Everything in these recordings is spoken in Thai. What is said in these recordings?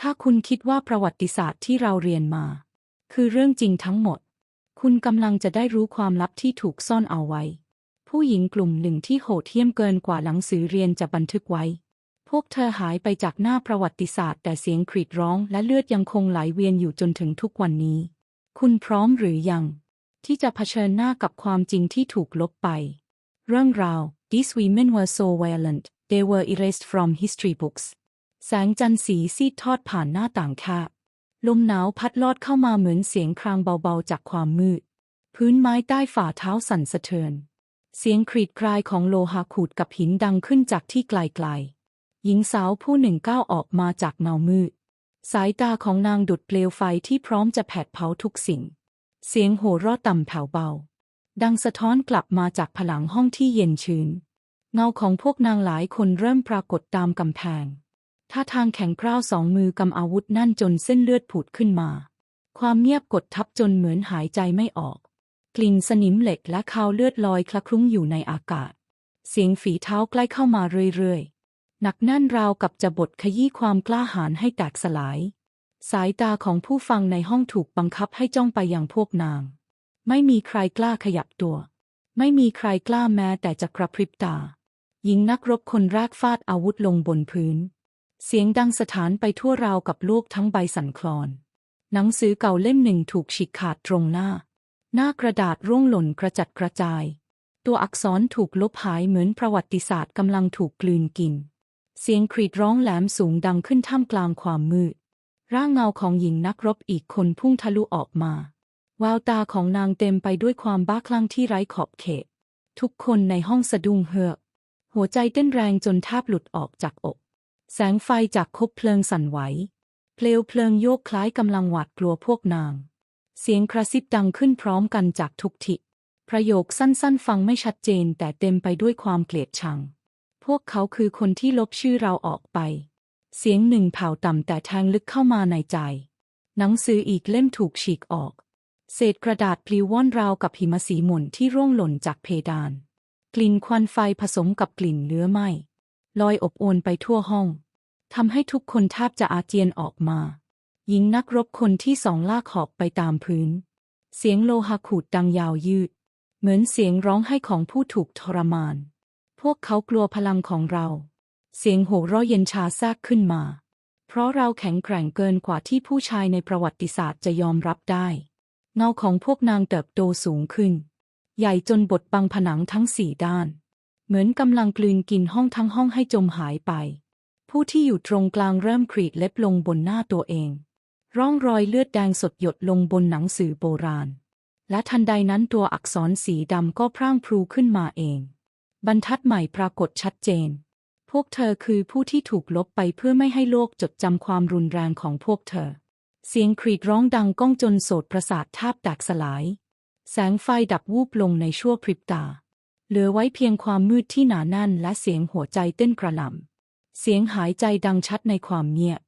ถ้าคุณคิดว่าประวัติศาสตร์ที่เราเรียนมา คือเรื่องจริงทั้งหมด คุณกำลังจะได้รู้ความลับที่ถูกซ่อนเอาไว้ ผู้หญิงกลุ่มหนึ่งที่โหดเหี้ยมเกินกว่าหนังสือเรียนจะบันทึกไว้ พวกเธอหายไปจากหน้าประวัติศาสตร์ แต่เสียงกรีดร้องและเลือดยังคงไหลเวียนอยู่จนถึงทุกวันนี้ คุณพร้อมหรือยัง ที่จะเผชิญหน้ากับความจริงที่ถูกลบไป เรื่องราว These women were so violent they were erased from history books แสงจันทร์สีซีดทอดผ่านหน้าต่างแคบลมหนาวพัดลอดเข้ามาเหมือนเสียงครางเบาๆจากความมืด พื้นไม้ใต้ฝ่าเท้าสั่นสะเทือน เสียงครีดกรายของโลหะขูดกับหินดังขึ้นจากที่ไกลๆ หญิงสาวผู้หนึ่งก้าวออกมาจากเงามืด สายตาของนางดุดเปลวไฟที่พร้อมจะแผดเผาทุกสิ่ง เสียงโห่ร้อต่ำแผ่วเบา ดังสะท้อนกลับมาจากผนังห้องที่เย็นชื้น เงาของพวกนางหลายคนเริ่มปรากฏตามกำแพง ท่าทางแข็งกร้าวสองมือกำอาวุธนั่นจนเส้นเลือดผุดขึ้นมา ความเงียบกดทับจนเหมือนหายใจไม่ออก กลิ่นสนิมเหล็กและคาวเลือดลอยคละคลุ้งอยู่ในอากาศ เสียงฝีเท้าใกล้เข้ามาเรื่อยๆ หนักแน่นราวกับจะบดขยี้ความกล้าหาญให้แตกสลาย สายตาของผู้ฟังในห้องถูกบังคับให้จ้องไปยังพวกนาง ไม่มีใครกล้าขยับตัว ไม่มีใครกล้าแม้แต่จะกระพริบตาหญิงนักรบคนแรกฟาดอาวุธลงบนพื้น เสียงดังสถานไปทั่วราวกับโลกทั้งใบสั่นคลอน หนังสือเก่าเล่มหนึ่งถูกฉีกขาดตรงหน้า หน้ากระดาษร่วงหล่นกระจัดกระจาย ตัวอักษรถูกลบหายเหมือนประวัติศาสตร์กำลังถูกกลืนกิน เสียงครีดร้องแหลมสูงดังขึ้นท่ามกลางความมืด ร่างเงาของหญิงนักรบอีกคนพุ่งทะลุออกมาแววตาของนางเต็มไปด้วยความบ้าคลั่งที่ไร้ขอบเขต ทุกคนในห้องสะดุ้งเฮือก หัวใจเต้นแรงจนแทบหลุดออกจากอก แสงไฟจากคบเพลิงสั่นไหว เปลวเพลิงโยกคล้ายกำลังหวาดกลัวพวกนาง เสียงกระซิบดังขึ้นพร้อมกันจากทุกทิศประโยคสั้นๆ ฟังไม่ชัดเจนแต่เต็มไปด้วยความเกลียดชัง พวกเขาคือคนที่ลบชื่อเราออกไป เสียงหนึ่งเผาต่ำแต่แทงลึกเข้ามาในใจ หนังสืออีกเล่มถูกฉีกออก เศษกระดาษปลิวว่อนราวกับหิมะสีหม่นที่ร่วงหล่นจากเพดาน กลิ่นควันไฟผสมกับกลิ่นเนื้อไหม้ ลอยอบอวนไปทั่วห้องทำให้ทุกคนแทบจะอาเจียนออกมา หญิงนักรบคนที่สองลากหอบไปตามพื้น เสียงโลหะขูดดังยาวยืด เหมือนเสียงร้องไห้ของผู้ถูกทรมาน พวกเขากลัวพลังของเรา เสียงโห่ร้อเย็นชาแทรกขึ้นมา เพราะเราแข็งแกร่งเกินกว่าที่ผู้ชายในประวัติศาสตร์จะยอมรับได้ เงาของพวกนางเติบโตสูงขึ้น ใหญ่จนบดบังผนังทั้งสี่ด้าน เหมือนกำลังกลืนกินห้องทั้งห้องให้จมหายไป ผู้ที่อยู่ตรงกลางเริ่มกรีดเล็บลงบนหน้าตัวเอง ร่องรอยเลือดแดงสดหยดลงบนหนังสือโบราณ และทันใดนั้นตัวอักษรสีดำก็พร่างพรูขึ้นมาเอง บรรทัดใหม่ปรากฏชัดเจน พวกเธอคือผู้ที่ถูกลบไปเพื่อไม่ให้โลกจดจำความรุนแรงของพวกเธอ เสียงครีดร้องดังก้องจนโสดประสาทแทบแตกสลาย แสงไฟดับวูบลงในชั่วพริบตา เหลือไว้เพียงความมืดที่หนาแน่นและเสียงหัวใจเต้นกระหล่ำเสียงหายใจดังชัดในความเงียบ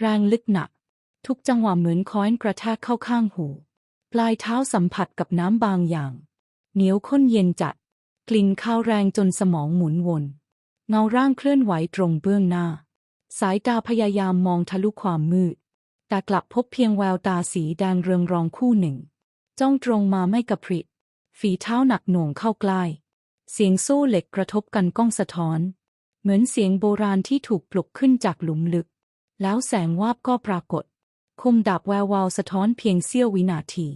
แรงลึกหนัก ทุกจังหวะเหมือนค้อนกระแทกเข้าข้างหู ปลายเท้าสัมผัสกับน้ำบางอย่าง เหนียวข้นเย็นจัด กลิ่นข้าวแรงจนสมองหมุนวนเงาร่างเคลื่อนไหวตรงเบื้องหน้า สายตาพยายามมองทะลุความมืด แต่กลับพบเพียงแววตาสีแดงเรืองรองคู่หนึ่ง จ้องตรงมาไม่กระพริบฝีเท้าหนักหน่วงเข้าใกล้ เสียงโซ่เหล็กกระทบกันก้องสะท้อน เหมือนเสียงโบราณที่ถูกปลุกขึ้นจากหลุมลึก แล้วแสงวาบก็ปรากฏ คมดาบแวววาวสะท้อนเพียงเสี้ยววินาที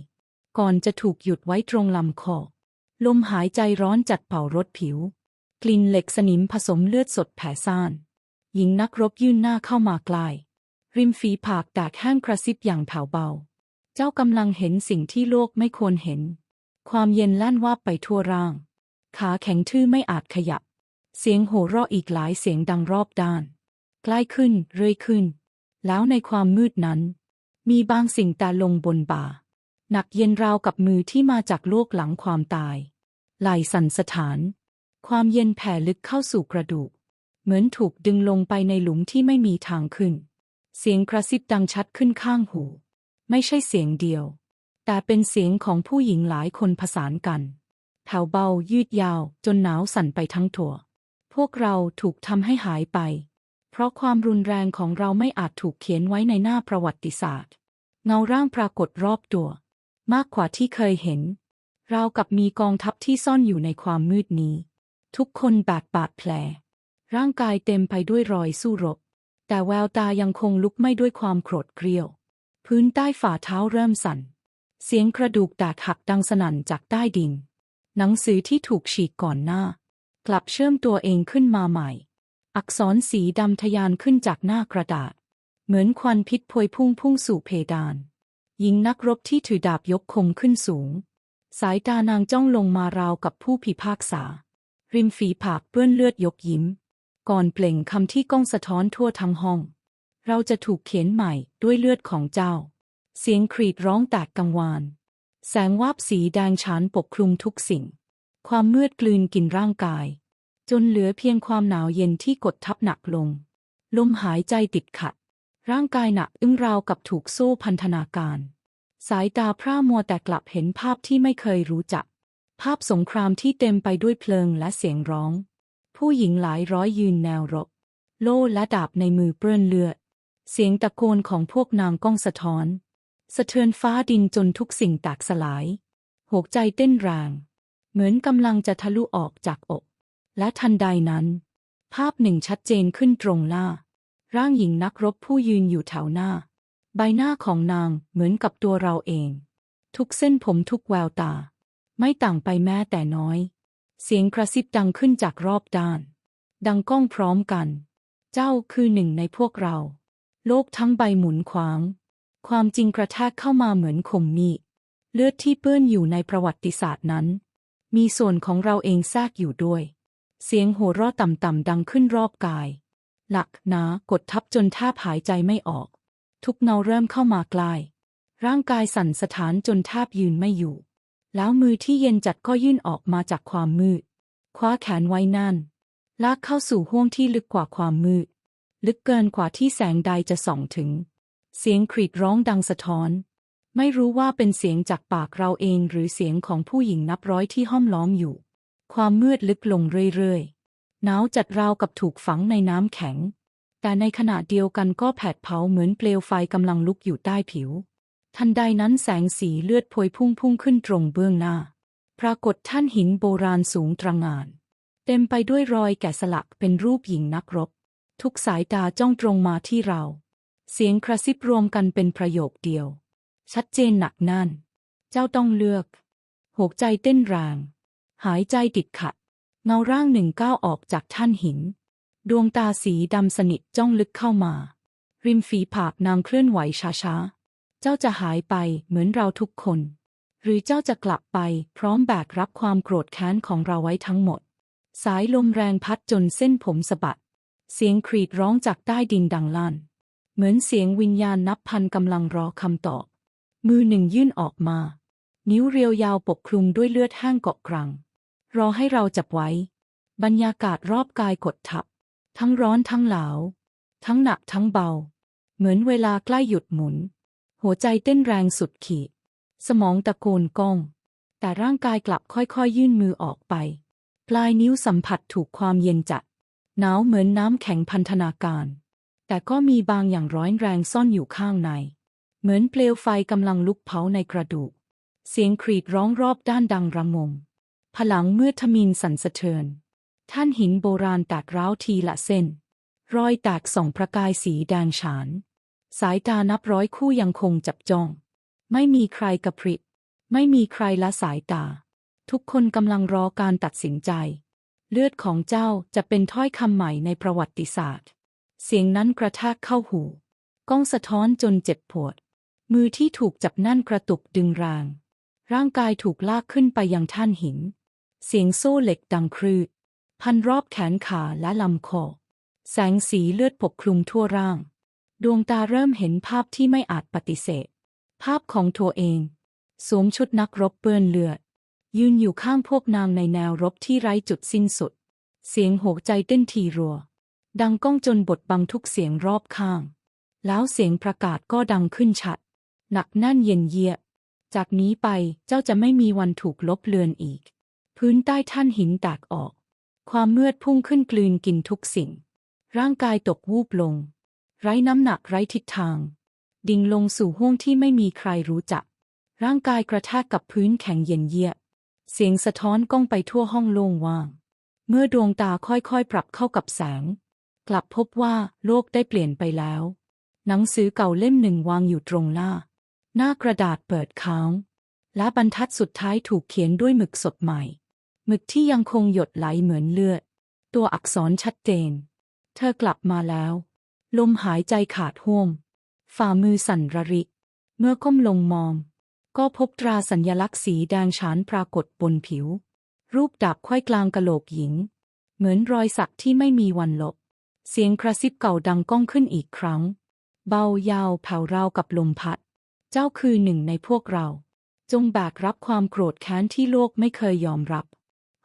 ก่อนจะถูกหยุดไว้ตรงลำคอ ลมหายใจร้อนจัดเป่ารถผิว กลิ่นเหล็กสนิมผสมเลือดสดแผ่ซ่าน หญิงนักรบยื่นหน้าเข้ามาใกล้ริมฝีผากแตกแห้งกระซิบอย่างแผ่วเบา เจ้ากำลังเห็นสิ่งที่โลกไม่ควรเห็น ความเย็นลั่นวาบไปทั่วร่าง ขาแข็งทื่อไม่อาจขยับ เสียงโห่ราะอีกหลายเสียงดังรอบด้าน ใกล้ขึ้นเรื่อยขึ้น แล้วในความมืดนั้น มีบางสิ่งตาลงบนบ่า หนักเย็นราวกับมือที่มาจากโลกหลังความตาย ไหลสั่นสถาน ความเย็นแผ่ลึกเข้าสู่กระดูก เหมือนถูกดึงลงไปในหลุมที่ไม่มีทางขึ้น เสียงกระซิบดังชัดขึ้นข้างหู ไม่ใช่เสียงเดียว แต่เป็นเสียงของผู้หญิงหลายคนผสานกัน แผ่วเบายืดยาวจนหนาวสั่นไปทั้งถั่ว พวกเราถูกทำให้หายไป เพราะความรุนแรงของเราไม่อาจถูกเขียนไว้ในหน้าประวัติศาสตร์ เงาร่างปรากฏรอบตัว มากกว่าที่เคยเห็น เรากับมีกองทัพที่ซ่อนอยู่ในความมืดนี้ ทุกคนบาดบาดแผล ร่างกายเต็มไปด้วยรอยสู้รบ แต่แววตายังคงลุกไม่ด้วยความโกรธเกรี้ยว พื้นใต้ฝ่าเท้าเริ่มสั่น เสียงกระดูกแตกหักดังสนั่นจากใต้ดิน หนังสือที่ถูกฉีกก่อนหน้า กลับเชื่อมตัวเองขึ้นมาใหม่ อักษรสีดำทะยานขึ้นจากหน้ากระดาษ เหมือนควันพิษพวยพุ่งพุ่งสู่เพดาน หญิงนักรบที่ถือดาบยกคมขึ้นสูง สายตานางจ้องลงมาราวกับผู้พิพากษา ริมฝีปากเปื้อนเลือดยกยิ้ม ก่อนเปล่งคำที่ก้องสะท้อนทั่วทั้งห้อง เราจะถูกเขียนใหม่ด้วยเลือดของเจ้า เสียงครีดร้องแตกกังวาน แสงวาบสีแดงฉานปกคลุมทุกสิ่ง ความมืดกลืนกินร่างกาย จนเหลือเพียงความหนาวเย็นที่กดทับหนักลง ลมหายใจติดขัด ร่างกายหนักอึ้งราวกับถูกโซ่พันธนาการ สายตาพร่ามัวแต่กลับเห็นภาพที่ไม่เคยรู้จัก ภาพสงครามที่เต็มไปด้วยเพลิงและเสียงร้อง ผู้หญิงหลายร้อยยืนแนวรบ โล่และดาบในมือเปื้อนเลือด เสียงตะโกนของพวกนางก้องสะท้อน สะเทือนฟ้าดินจนทุกสิ่งแตกสลาย หัวใจเต้นแรง เหมือนกำลังจะทะลุออกจากอก และทันใดนั้น ภาพหนึ่งชัดเจนขึ้นตรงหน้า ร่างหญิงนักรบผู้ยืนอยู่แถวหน้า ใบหน้าของนางเหมือนกับตัวเราเอง ทุกเส้นผมทุกแววตา ไม่ต่างไปแม้แต่น้อย เสียงกระซิบดังขึ้นจากรอบด้าน ดังก้องพร้อมกัน เจ้าคือหนึ่งในพวกเรา โลกทั้งใบหมุนขวาง ความจริงกระแทกเข้ามาเหมือนคมมีดเลือดที่เปื้อนอยู่ในประวัติศาสตร์นั้น มีส่วนของเราเองแทรกอยู่ด้วย เสียงโห่ร้อต่ำๆดังขึ้นรอบกาย หลักหนากดทับจนแทบหายใจไม่ออก ทุกเงาเริ่มเข้ามาใกล้ร่างกายสั่นสะท้านจนแทบยืนไม่อยู่ แล้วมือที่เย็นจัดก็ยื่นออกมาจากความมืด คว้าแขนไว้นั่น ลากเข้าสู่ห้วงที่ลึกกว่าความมืด ลึกเกินกว่าที่แสงใดจะส่องถึง เสียงครีดร้องดังสะท้อน ไม่รู้ว่าเป็นเสียงจากปากเราเองหรือเสียงของผู้หญิงนับร้อยที่ห้อมล้อมอยู่ ความมืดลึกลงเรื่อยๆหนาวจัดราวกับถูกฝังในน้ำแข็ง แต่ในขณะเดียวกันก็แผดเผาเหมือนเปลวไฟกำลังลุกอยู่ใต้ผิว ทันใดนั้นแสงสีเลือดพวยพุ่งพุ่งขึ้นตรงเบื้องหน้า ปรากฏท่านหินโบราณสูงตระหงาน เต็มไปด้วยรอยแกะสลักเป็นรูปหญิงนักรบ ทุกสายตาจ้องตรงมาที่เรา เสียงกระซิบรวมกันเป็นประโยคเดียว ชัดเจนหนักแน่น เจ้าต้องเลือกหัวใจเต้นแรง หายใจติดขัด เงาร่างหนึ่งก้าวออกจากท่านหิน ดวงตาสีดำสนิทจ้องลึกเข้ามา ริมฝีปากนางเคลื่อนไหวช้าๆ เจ้าจะหายไปเหมือนเราทุกคน หรือเจ้าจะกลับไปพร้อมแบกรับความโกรธแค้นของเราไว้ทั้งหมด สายลมแรงพัดจนเส้นผมสะบัด เสียงครีดร้องจากใต้ดินดังลั่น เหมือนเสียงวิญญาณนับพันกำลังรอคำตอบ มือหนึ่งยื่นออกมา นิ้วเรียวยาวปกคลุมด้วยเลือดแห้งเกาะกรัง รอให้เราจับไว้ บรรยากาศรอบกายกดทับ ทั้งร้อนทั้งหลาว ทั้งหนักทั้งเบา เหมือนเวลาใกล้หยุดหมุน หัวใจเต้นแรงสุดขีด สมองตะโกนก้อง แต่ร่างกายกลับค่อยๆ ยื่นมือออกไป ปลายนิ้วสัมผัสถูกความเย็นจัดหนาวเหมือนน้ำแข็งพันธนาการ แต่ก็มีบางอย่างร้อนแรงซ่อนอยู่ข้างใน เหมือนเปลวไฟกำลังลุกเผาในกระดูก เสียงครีดร้องรอบด้านดังระงม พลังเมื่อทมินสั่นสะเทือน ท่านหินโบราณแตกร้าวทีละเส้น รอยแตกส่องประกายสีแดงฉาน สายตานับร้อยคู่ยังคงจับจ้อง ไม่มีใครกระพริบ ไม่มีใครละสายตา ทุกคนกำลังรอการตัดสินใจ เลือดของเจ้าจะเป็นถ้อยคำใหม่ในประวัติศาสตร์ เสียงนั้นกระแทกเข้าหู ก้องสะท้อนจนเจ็บปวด มือที่ถูกจับนั่นกระตุกดึงแรงร่างกายถูกลากขึ้นไปยังท่านหิน เสียงโซ่เหล็กดังครืดพันรอบแขนขาและลำคอ แสงสีเลือดปกคลุมทั่วร่าง ดวงตาเริ่มเห็นภาพที่ไม่อาจปฏิเสธ ภาพของตัวเอง สวมชุดนักรบเปื้อนเลือด ยืนอยู่ข้างพวกนางในแนวรบที่ไร้จุดสิ้นสุด เสียงโหกใจเต้นทีรัว ดังก้องจนบทบังทุกเสียงรอบข้าง แล้วเสียงประกาศก็ดังขึ้นชัด หนักแน่นเย็นเยียบจากนี้ไปเจ้าจะไม่มีวันถูกลบเลือนอีก พื้นใต้ท่านหินแตกออก ความมืดพุ่งขึ้นกลืนกินทุกสิ่ง ร่างกายตกวูบลง ไร้น้ำหนักไร้ทิศทาง ดิ่งลงสู่ห้วงที่ไม่มีใครรู้จัก ร่างกายกระแทกกับพื้นแข็งเย็นเยียบเสียงสะท้อนก้องไปทั่วห้องโล่งว่าง เมื่อดวงตาค่อยๆ ปรับเข้ากับแสง กลับพบว่าโลกได้เปลี่ยนไปแล้ว หนังสือเก่าเล่มหนึ่งวางอยู่ตรงหน้า หน้ากระดาษเปิดค้างและบรรทัดสุดท้ายถูกเขียนด้วยหมึกสดใหม่หมึกที่ยังคงหยดไหลเหมือนเลือด ตัวอักษรชัดเจน เธอกลับมาแล้ว ลมหายใจขาดห่วมฝ่ามือสั่นระริ เมื่อก้มลงมอง ก็พบตราสัญลักษณ์สีแดงฉานปรากฏบนผิว รูปดาบไขว้กลางกะโหลกหญิง เหมือนรอยสักที่ไม่มีวันลบ เสียงกระซิบเก่าดังก้องขึ้นอีกครั้ง เบายาวแผ่วราวกับลมพัด เจ้าคือหนึ่งในพวกเรา จงแบกรับความโกรธแค้นที่โลกไม่เคยยอมรับ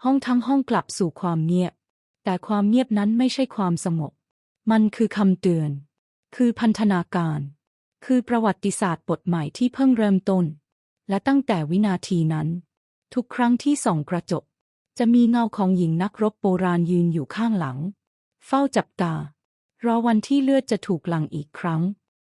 ห้องทั้งห้องกลับสู่ความเงียบ แต่ความเงียบนั้นไม่ใช่ความสงบ มันคือคำเตือน คือพันธนาการ คือประวัติศาสตร์บทใหม่ที่เพิ่งเริ่มต้น และตั้งแต่วินาทีนั้น ทุกครั้งที่ส่องกระจก จะมีเงาของหญิงนักรบโบราณยืนอยู่ข้างหลัง เฝ้าจับตา รอวันที่เลือดจะถูกหลั่งอีกครั้ง